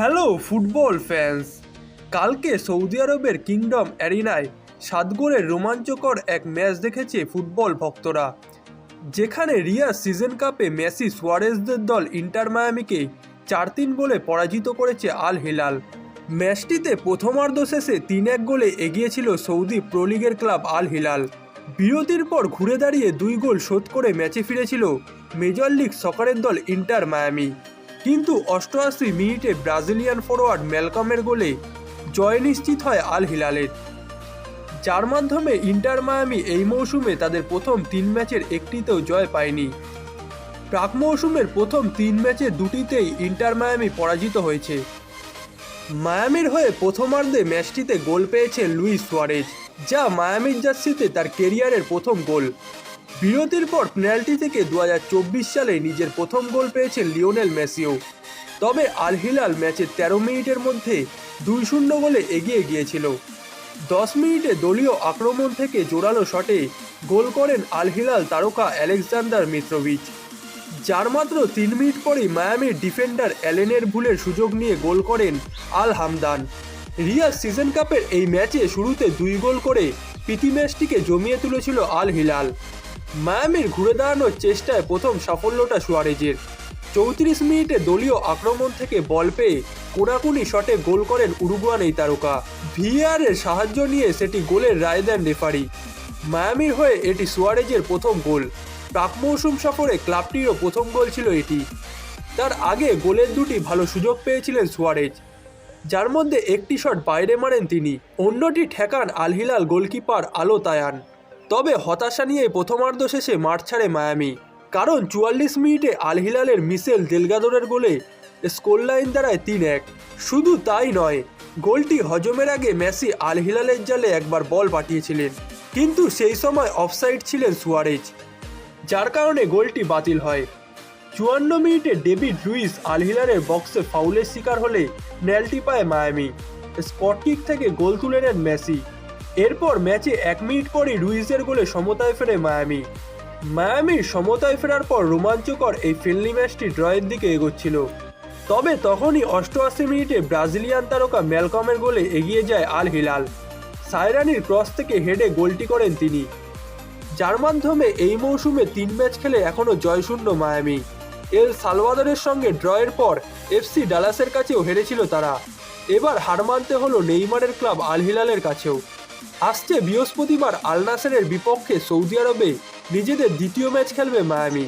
Hello, football fans. কালকে Saudi আরবের kingdom অ্যারিনায় সাত গোলের রোমাঞ্চকর এক ম্যাচ দেখেছে ফুটবল ভক্তরা। যেখানে রিয়া সিজন কাপে মেসি সুয়ারেজদের দল ইন্টার মায়ামিকে চার তিন গোলে পরাজিত করেছে আল হিলাল। ম্যাচটিতে প্রথমার্ধ শেষে তিন এক গোলে এগিয়েছিল সৌদি প্রো লিগের ক্লাব আল হিলাল। বিরতির পর ঘুরে দাঁড়িয়ে দুই গোল শোধ করে ম্যাচে ফিরেছিল মেজর লিগ সকারের দল ইন্টার মায়ামি। কিন্তু অষ্টআশি মিনিটে ব্রাজিলিয়ান ফরোয়ার্ড ম্যালকমের গোলে জয় নিশ্চিত হয় আল হিলালের। যার মাধ্যমে ইন্টার মায়ামি এই মৌসুমে তাদের প্রথম তিন ম্যাচের একটিতেও জয় পায়নি। প্রাক মৌসুমের প্রথম তিন ম্যাচে দুটিতেই ইন্টার মায়ামি পরাজিত হয়েছে। মায়ামির হয়ে প্রথমার্ধে ম্যাচটিতে গোল পেয়েছে লুইস সুয়ারেজ, যা মায়ামির জার্সিতে তার কেরিয়ারের প্রথম গোল। বিরতির পর পেনাল্টি থেকে দু হাজার চব্বিশ সালে নিজের প্রথম গোল পেয়েছেন লিওনেল মেসিও। তবে আল হিলাল ম্যাচের তেরো মিনিটের মধ্যে দুই শূন্য গোলে এগিয়ে গিয়েছিল। দশ মিনিটে দলীয় আক্রমণ থেকে জোরালো শটে গোল করেন আল হিলাল তারকা আলেকজান্ডার মিত্রোভিচ। যার মাত্র তিন মিনিট পরেই মায়ামির ডিফেন্ডার অ্যালেনের ভুলের সুযোগ নিয়ে গোল করেন আল হামদান। রিয়ার সিজন কাপের এই ম্যাচে শুরুতে দুই গোল করে প্রীতি ম্যাচটিকে জমিয়ে তুলেছিল আল হিলাল মায়ামির ঘুরে দাঁড়ানোর চেষ্টায় প্রথম সাফল্যটা সুয়ারেজের। চৌত্রিশ মিনিটে দলীয় আক্রমণ থেকে বল পেয়ে কোনাকুনি শটে গোল করেন উরুগুয়ান এই তারকা। ভিআর এর সাহায্য নিয়ে সেটি গোলের রায় দেন রেফারি। মায়ামির হয়ে এটি সুয়ারেজের প্রথম গোল। প্রাক মৌসুম সফরে ক্লাবটিরও প্রথম গোল ছিল এটি। তার আগে গোলের দুটি ভালো সুযোগ পেয়েছিলেন সুয়ারেজ। যার মধ্যে একটি শট বাইরে মারেন তিনি। অন্যটি ঠেকান আলহিলাল গোলকিপার আলো তায়ান। তবে হতাশা নিয়ে প্রথমার্ধ শেষে মাঠ ছাড়ে মায়ামি। কারণ চুয়াল্লিশ মিনিটে আল হিলালের মিসেল দেলগাদোরের গোলে স্কোর লাইন দাঁড়ায় তিন এক। শুধু তাই নয়, গোলটি হজমের আগে মেসি আল হিলালের জালে একবার বল পাঠিয়েছিলেন। কিন্তু সেই সময় অফসাইড ছিলেন সুয়ারেজ, যার কারণে গোলটি বাতিল হয়। চুয়ান্ন মিনিটে ডেভিড লুইস আল হিলালের বক্সে ফাউলের শিকার হলে ন্যালটি পায় মায়ামি। স্পট কিক থেকে গোল তুলে নেন মেসি। এরপর ম্যাচে এক মিনিট পরই রুইসের গোলে সমতায় ফেরে মায়ামি। মায়ামির সমতায় ফেরার পর রোমাঞ্চকর এই ফ্রেন্ডলি ম্যাচটি ড্রয়ের দিকে এগোচ্ছিল। তবে তখনই অষ্টআশি মিনিটে ব্রাজিলিয়ান তারকা ম্যালকমের গোলে এগিয়ে যায় আল হিলাল। সাইরানির ক্রস থেকে হেডে গোলটি করেন তিনি। যার মাধ্যমে এই মৌসুমে তিন ম্যাচ খেলে এখনও জয়শূন্য মায়ামি। এল সালভাদরের সঙ্গে ড্রয়ের পর এফসি ডালাসের কাছেও হেরেছিল তারা। এবার হার মানতে হলো নেইমারের ক্লাব আল হিলালের কাছেও। আসছে বৃহস্পতিবার আল নাসেরের বিপক্ষে সৌদি আরবে নিজেদের দ্বিতীয় ম্যাচ খেলবে মায়ামি।